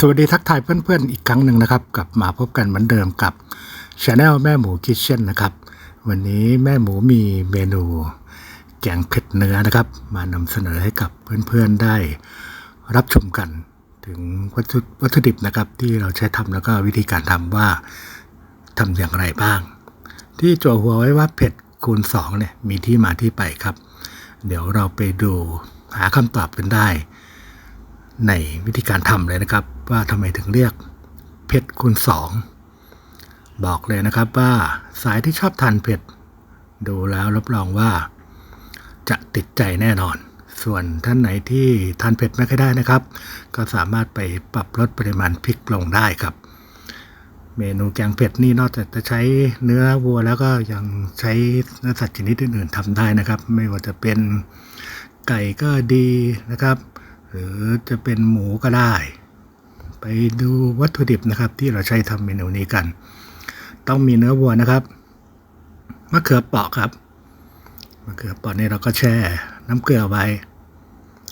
สวัสดีทักทายเพื่อนๆอีกครั้งหนึ่งนะครับกลับมาพบกันเหมือนเดิมกับช anel แม่หมูคิทเช่นนะครับ วันนี้แม่หมูมีเมนูแกงเผ็ดเนื้อนะครับ มานำเสนอให้กับเพื่อนๆได้รับชมกัน ถึงวัตถุวัตถุดิบนะครับ ที่เราใช้ทำแล้วก็วิธีการทำว่าทำอย่างไรบ้าง ที่จั่วหัวไว้ว่าเผ็ดคูณ2เนี่ยมีที่มาที่ไปครับ เดี๋ยวเราไปดูหาคำตอบกันได้ ในวิธีการทำเลยนะครับ ว่าทำไมถึงเรียกเผ็ดคูณสองบอกเลยนะครับว่าสายที่ชอบทานเผ็ด ดูแล้วรับรองว่า จะติดใจแน่นอน ส่วนท่านไหนที่ทานเผ็ดไม่ค่อยได้นะครับ ก็สามารถไปปรับลดปริมาณพริกลงได้ครับ เมนูแกงเผ็ดนี่นอกจากจะใช้เนื้อวัวแล้วก็ยังใช้เนื้อสัตว์ชนิดอื่นๆทำได้นะครับ ไม่ว่าจะเป็นไก่ก็ดีนะครับ หรือจะเป็นหมูก็ได้ ไปดูวัตถุดิบนะครับ ที่เราใช้ทำเมนูนี้กัน ต้องมีเนื้อวัวนะครับมะเขือเปราะครับมะเขือเปราะนี่เราก็แช่น้ำเกลือไว้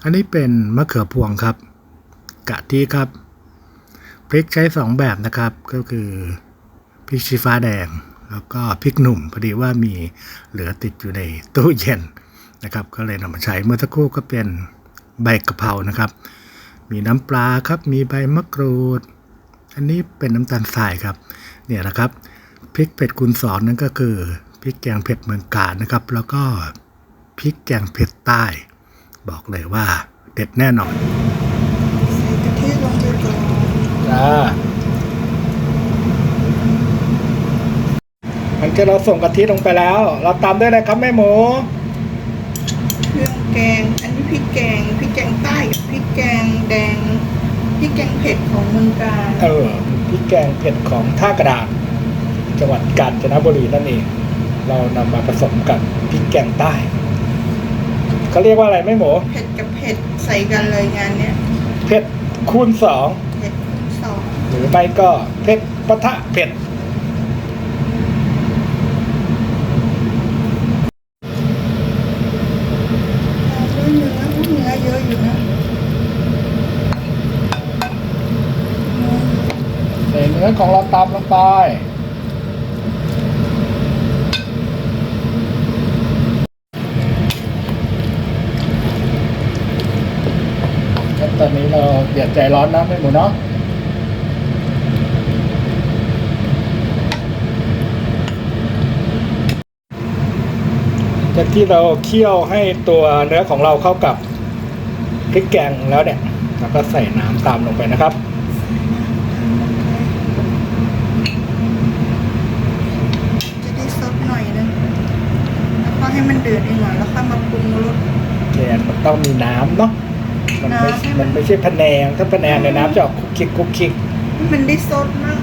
อันนี้เป็นมะเขือพวงครับ กะทิครับพริกใช้สองแบบนะครับก็คือพริกชี้ฟ้าแดง แล้วก็พริกหนุ่มพอดีว่ามีเหลือติดอยู่ในตู้เย็นนะครับ ก็เลยนำมาใช้เมื่อสักครู่ก็เป็น ใบกะเพรานะครับ มีน้ำปลาครับ มีใบมะกรูด อันนี้เป็นน้ำตาลทรายครับ เนี่ยนะครับพริกเผ็ดคูณสองนั่นก็คือพริกแกงเผ็ดเมืองกาญนะครับ แล้วก็พริกแกงเผ็ดใต้ บอกเลยว่าเด็ดแน่นอนใส่กะทิลงไปก่อนจ้ามันจะเราส่งกะทิลงไปแล้ว เราตามด้วยอะไรครับแม่หมู แกง อันนี้พริกแกงพริกแกงใต้กับพริกแกงแดงพริกแกงเผ็ดของเมืองกาญเออพริกแกงเผ็ดของท่ากระดานจังหวัดกาญจนบุรีนั่นเอง เรานำมาผสมกับพริกแกงใต้เขาเรียกว่าอะไรแม่หมูเผ็ดกับเผ็ดใส่กันเลยงานเนี้ยเผ็ดคูณสองเผ็ดสองหรือไม่ก็เผ็ดปะทะเผ็ด ด้วยเนื้อเนื้อเยอะอยู่นะ ใส่เนื้อของเราตามลงไปครับตอนนี้เราอย่าใจร้อนนะแม่หมูเนาะจากที่เราเคี่ยวให้ตัวเนื้อของเราเข้ากับพริกแกงแล้วเนี่ยเราก็ใส่น้ำตามลงไปนะครับ จะได้ซดหน่อยนึงแล้วก็ให้มัน เดือดอีกหน่อยแล้วค่อยมาปรุงรสเนี่ยมันต้องมีน้ำเนาะมันไม่น้ำให้มัน มันไม่ใช่พะแนงถ้าพะแนงในยน้ำจะออกคุกคิกคุกคิกให้มันได้ซดมั่ง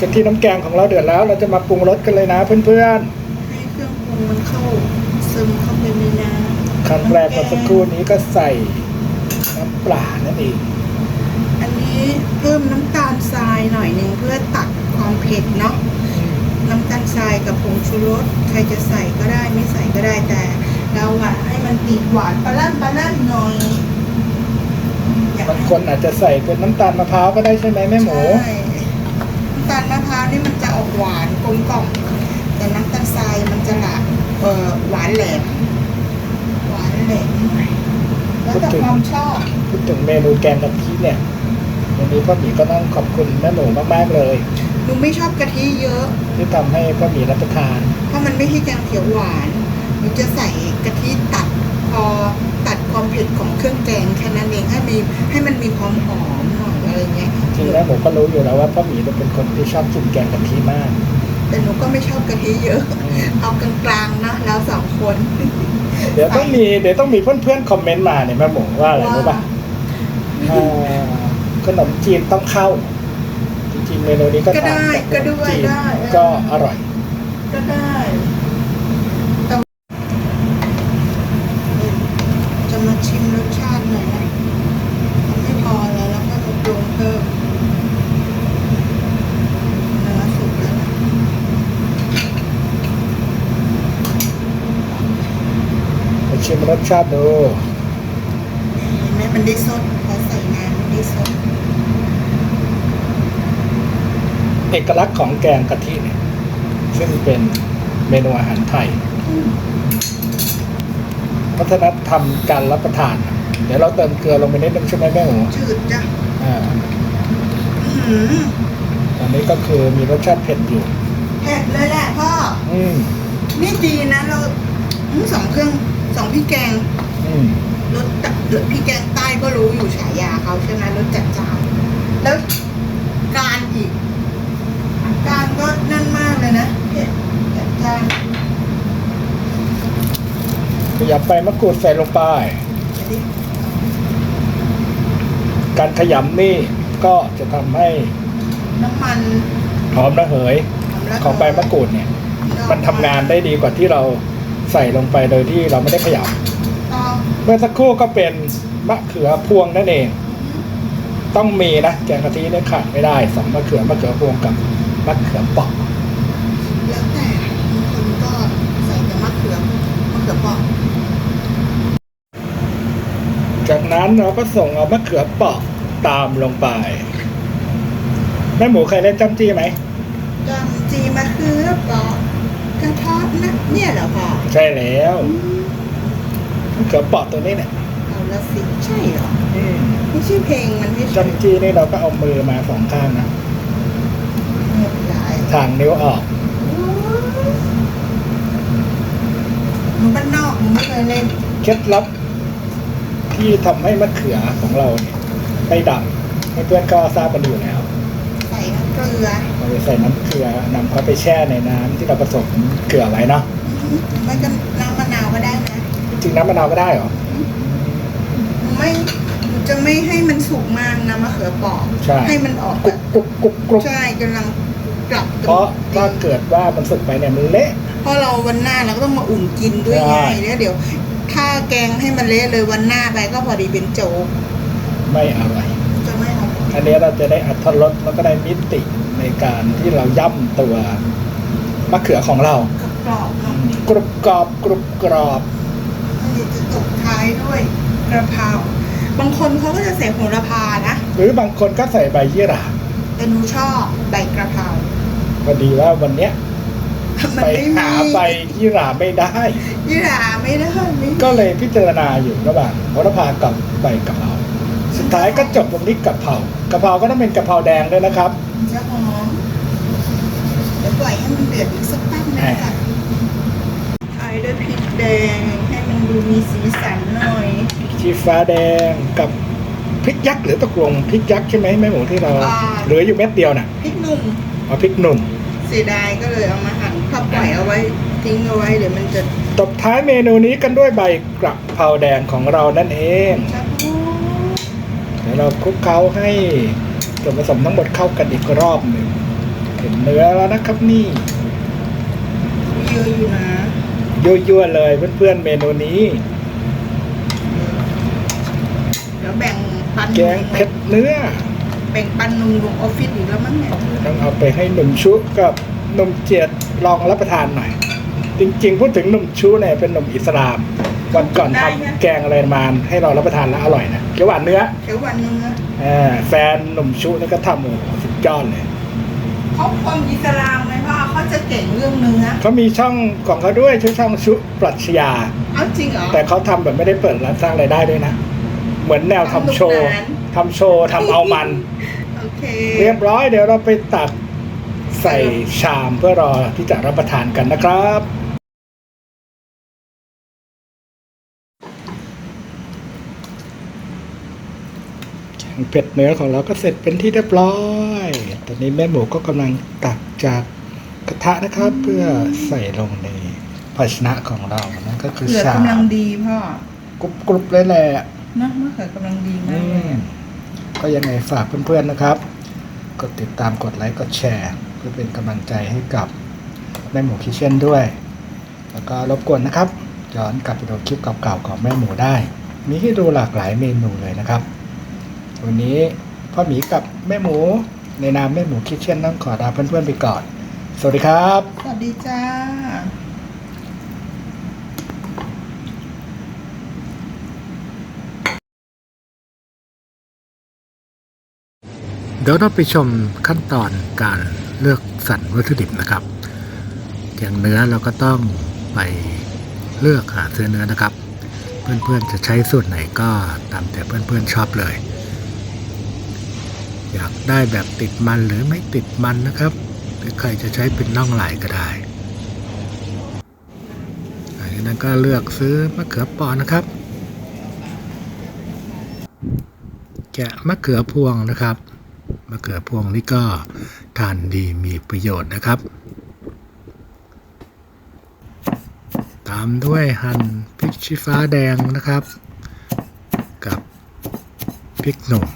จากที่น้ำแกงของเราเดือดแล้ว เราจะมาปรุงรสกันเลยนะเพื่อนให้เครื่องปรุงมันเข้าซึมเข้าไปในน้ำๆขั้นแรกเมื่อสักครู่นี้ก็ใส่น้ำปลานั่นเองอันนี้เพิ่มน้ำตาลทรายหน่อยหนึ่งเพื่อตัดความเผ็ดเนาะ น้ำตาลทราย กับผงชูรสใครจะใส่ก็ได้ไม่ใส่ก็ได้แต่เราอะให้มันติดหวานปลาล่ำปลาล่ำหน่อยอยากบางคนอาจจะใส่เป็นน้ำตาลมะพร้าวก็ได้ใช่ไหมแม่หมูใช่น้ำตาลมะพร้าวนี่มันจะออกหวานกลมกล่อมแต่น้ำตาลทรายมันจะละเออหวานแหลมหวานแหลมหน่อยแล้วแต่ความชอบพูดถึงเมนูแกงกะทิเนี่ยวันนี้พ่อหมีก็ต้องขอบคุณแม่หมูมากๆเลย หนูไม่ชอบกะทิเยอะ ที่ทำให้พ่อหมีรับประทาน เพราะมันไม่ใช่แกงเขียวหวานหนูจะใส่กะทิตัดพอตัดความเผ็ดของเครื่องแกงแค่นั้นเองให้มีให้มันมีความหอมหน่อยอะไรเงี้ยจริงๆแล้วผมก็รู้อยู่แล้วว่าพ่อหมีเป็นคนที่ชอบกินแกงกะทิมาก แต่หนูก็ไม่ชอบกะทิเยอะเอากลางๆนะแล้วสองคน เดี๋ยวต้องมีเดี๋ยวต้องมีเพื่อนๆคอมเมนต์มาเนี่ยแม่หมูว่าอะไรรู้ป่ะอ่าขนมจีนต้องเข้าจ ริงๆเมนูนี้ก็ก็ได้ทานก็บขนด้มวยจีนได้เออ ก็อร่อย ก็ได้แต่จะมาชิมรสชาติหน่อยนะไม่พอแล้วแล้วก็มาปรุงเพิ่มเนื้อสุกแล้วนะไปชิมรสชาติดูเห็นไหมมันมันได้สดพอใส่น้ำมันได้สด เอกลักษณ์ของแกงกะทิเนี่ยซึ่งเป็นเมนูอาหารไทยอืมวัฒนธรรมการรับประทาน เดี๋ยวเราเติมเกลือลงไปนิดนึงใช่ไหมแม่หมูจืดจ้ะอ่าอื้อหือตอนนี้ก็คือมีรสชาติเผ็ดอยู่เผ็ดเลยแหละพ่ออืมนี่ดีนะเราอื้อสองเครื่องสองพี่แกง อืมรสจัดพี่แกงใต้ก็รู้อยู่ฉายาเขาใช่ไหมรสจัดจานแล้วการอีก การก็นั่นมากเลยนะเผ็ดจัดจาน ขยับไปมะกรูดใส่ลงไปเดี๋ยวดิการขยำนี่ก็จะทำให้น้ำมันหอมระเหยแล้วของใบมะกรูดเนี่ย มันทำงานได้ดีกว่าที่เราใส่ลงไปโดยที่เราไม่ได้ขยต่อำเมื่อสักครู่ก็เป็นมะเขือพวงนั่นเอง ต้องมีนะแกงกะทิเนี่ยขาดไม่ได้สองมะเขือมะเขือพวงกับมะเขือเปอก แล้วแต่บางคนก็ใส่แต่มะเขือมะเขือเปอก จาก นั้นเราก็ส่งเอามะเขือเปอกตามลงไป แม่หมูเคยเล่นจ้ำจี้ไหมจำจีมะเขือเปอกกระเทาะนะเนี่ยเหรอพ่อใช่แล้วอืมมะเขือเปอกตัวนี้เนี่ยเอาละสิใช่เหรออืมไม่ใช่เพลงมันไม่ใช่จ้ำจี้นี่เราก็เอามือมาสองข้างนะหมดหลายทางนิ้วออก มันบ้านนอกมันไม่เคยเล่นเคล็ดลับ ที่ทำให้มะเขือของเราเนี่ยไม่ดำให้เพื่อนก็ทราบกันอยู่แล้ว ใส่น้ำเกลือเราไปใส่น้ำเกลือนำเขาไปแช่ในน้ำที่เราผสมเกลือไว้เนาะไม่ก็น้ำมะนาวก็ได้นะจริงๆน้ำมะนาวก็ได้เหรอไม่จะไม่ให้มันสุกมากนะมะเขือเปอกใช่ให้มันออกกรุบกรุบกรุบกรุบใช่กำลังกลับเพราะถ้าเกิดว่ามันสุกไปเนี่ยมันเละเพราะเราวันหน้าเราก็ต้องมาอุ่นกินด้วยใช่ไงแล้วเดี๋ยว ถ้าแกงให้มันเละเลยวันหน้าไปก็พอดีเป็นโจ๊กไม่อร่อยจะไม่เอาอันนี้เราจะได้อัตรสแล้วก็ได้มิติในการที่เราย่ำตัวมะเขือของเรา กรอบๆเนาะกรุบกรอบกรุบกรอบแล้วเดี๋ยวจะตบท้ายด้วยกระเพราบางคนเขาก็จะใส่โหระพานะ หรือบางคนก็ใส่ใบยี่หร่าแต่หนูชอบใบกระเพราพอดีว่าวันเนี้ยมัน ไปไม่มีหาใบยี่หร่าไม่ได้ ยี่หร่าไม่ได้ไม่ก็เลยพิจารณาอยู่ระหว่างโหระพากับใบกะเพราสุดท้ายก็จบตรงที่กะเพรากะเพราก็ต้องเป็นกะเพราแดงด้วยนะครับจะหอมเดี๋ยวปล่อยให้มันเดือดอีกสักแป๊บนึงค่ะทายด้วยพริกแดงให้มันดูมีสีสันหน่อยชีฟ้าแดงกับพริกยักษ์หรือตะกลงพริกยักษ์ใช่ไหมแม่หมูที่เราอ่าเหลืออยู่เม็ดเดียวน่ะพริกหนุ่มเอาพริกหนุ่ม เสียดายก็เลยเอามาหั่นถ้าปล่อยเอาไว้ทิ้งเอาไว้เดี๋ยวมันจะตบท้ายเมนูนี้กันด้วยใบกระเพราแดงของเรานั่นเองชักโอ้เดี๋ยวเราคลุกเคล้าให้ส่วนผสมทั้งหมดเข้ากันอีกรอบหนึ่งเห็นเนื้อแล้วนะครับนี่เยอะอยู่นะยั่วๆเลยเพื่อนๆเมนูนี้ เดี๋ยวแบ่งปันแกงเผ็ดเนื้อ แบ่งปันนุ่มลงออฟฟิศอีกแล้วมั้งเนี่ยต้องเอาไปให้หนุ่มชุกับหนุ่มเจียดลองรับประทานหน่อย จริงๆ พูดถึงหนุ่มชุเนี่ยเป็นหนุ่มอิสลาม วันก่อนทำแกงอะไรมาให้เรารับประทานแล้วอร่อยนะเขียวหวานเนื้อเขียวหวานเนื้ออ่าแฟนหนุ่มชุนี่ก็ทำโอ้โหสุดยอดเลยเขาคนอิสลามไหมพ่อเขาจะเก่งเรื่องเนื้อเขามีช่องของเขาด้วยชื่อช่องชุปรัชญาเอาจริงเหรอแต่เขาทำแบบไม่ได้เปิดร้านสร้างรายได้ด้วยนะ เหมือนแนวทำโชว์สนุกสนานทำโชว์ทำเอามันโอ เคเรียบร้อยเดี๋ยวเราไปตักใส่ชามเพื่อรอที่จะรับประทานกันนะครับ แกงเผ็ดเนื้อของเราก็เสร็จเป็นที่เรียบร้อย ตอนนี้แม่หมูก็กำลังตักจากกระทะนะครับ เพื่อใส่ลงในภาชนะของเรา นั่นก็คือเขือชามกำลังดีพ่อกรุบกรุบเลยแหละนะมะเขือกำลังดีมาอืกเลยมอะ ก็ยังไงฝากเพื่อนๆนะครับ กดติดตามกดไลค์กดแชร์ เพื่อเป็นกำลังใจให้กับแม่หมูคิเช่นด้วย แล้วก็รบกวนนะครับย้อนกลับไปดูคลิปเก่าๆของแม่หมูได้ มีให้ดูหลากหลายเมนูเลยนะครับ วันนี้พ่อหมีกับแม่หมูในนามแม่หมูคิเช่นต้องขอลาเพื่อนๆไปก่อน สวัสดีครับ สวัสดีจ้า ดี๋ยวเราไปชมขั้นตอนการเลือกสรรวัตถุดิบนะครับ อย่างเนื้อเราก็ต้องไปเลือกหาซื้อเนื้อนะครับ เพื่อนๆจะใช้สูตรไหนก็ตามแต่เพื่อนๆชอบเลย อยากได้แบบติดมันหรือไม่ติดมันนะครับ หรือใครจะใช้เป็นน่องไหลก็ได้หลังจากนั้นก็เลือกซื้อมะเขือปอนะครับแกะมะเขือพวงนะครับ มะเขือพวงนี่ก็ทานดีมีประโยชน์นะครับ ตามด้วยหั่นพริกชี้ฟ้าแดงนะครับ กับพริกหนุ่ม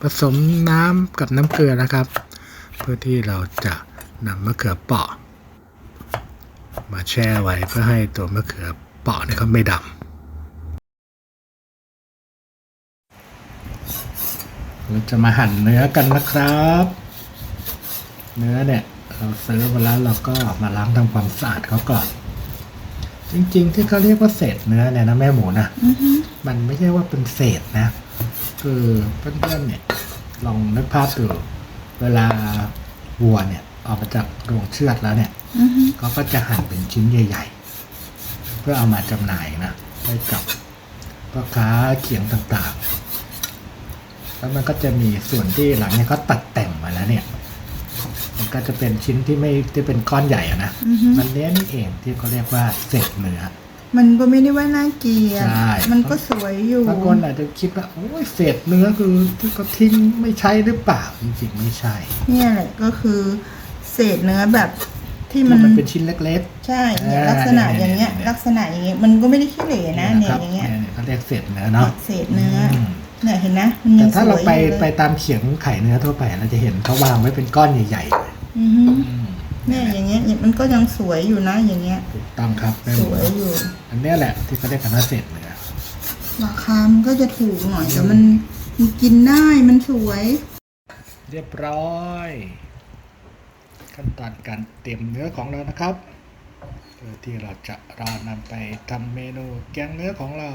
ผสมน้ำกับน้ำเกลือนะครับ เพื่อที่เราจะนำมะเขือเปาะ มาแช่ไว้เพื่อให้ตัวมะเขือเปาะนี่เขาไม่ดำ เราจะมาหั่นเนื้อกันนะครับ เนื้อเนี่ย เราซื้อมาแล้วเราก็มาล้างทำความสะอาดเขาก่อน จริงๆ ที่เขาเรียกว่าเศษเนื้อเนี่ยนะแม่หมูนะมันไม่ใช่ว่าเป็นเศษนะ คือเพื่อนๆเนี่ย ลองนึกภาพดูเวลาวัวเนี่ยออกมาจากโรงเชือดแล้วเนี่ยเขาก็จะหั่นเป็นชิ้นใหญ่ ๆ เพื่อเอามาจำหน่ายนะให้กับพ่อค้าเขียงต่างๆ แล้วมันก็จะมีส่วนที่หลังเนี่ยเขาตัดแต่งมาแล้วเนี่ย มันก็จะเป็นชิ้นที่ไม่ที่เป็นก้อนใหญ่อะนะ อือฮึ มันเนี้ยนี่เองที่เขาเรียกว่าเศษเนื้อ มันก็ไม่ได้ว่าน่าเกลียด ใช่ มันก็สวยอยู่ บางคนอาจจะคิดว่าโอ้ยเศษเนื้อคือที่เขาทิ้งไม่ใช่หรือเปล่าจริงๆไม่ใช่เนี่ยแหละก็คือเศษเนื้อแบบที่ที่มันมันเป็นชิ้นเล็กใช่เนี่ยอ่าลักษณะอย่างเงี้ยเนี่ย ลักษณะอย่างเงี้ยมันก็ไม่ได้ขี้เหร่ๆนะคเนี่ยรับอย่างเงี้ยเนี่ยเขาเรียกเศษเนื้อเนาะเศษเนื้ออม เนี่ยเห็นนะมันแต่ยังถ้าสเราวยไปอยู่เลยไปตามเขียงไข่เนื้อทั่วไปเราจะเห็นเขาวางไว้เป็นก้อนใหญ่ๆเลยอือฮึอืมเนี่ยอย่างเงี้ยมันก็ยังสวยอยู่นะอย่างเงี้ย ถูกต้องครับแม่หสมูวยอยู่ อันเนี้ยแหละที่เขาเรียกกันว่าเศษเนื้อราคา มันก็จะถูกหน่อยแต่มันมันกินได้มันสวย เรียบร้อย ขั้นตอนการเตรียมเนื้อของเรานะครับเพื่อที่เราจะรอนำไปทำเมนูแกงเนื้อของเรา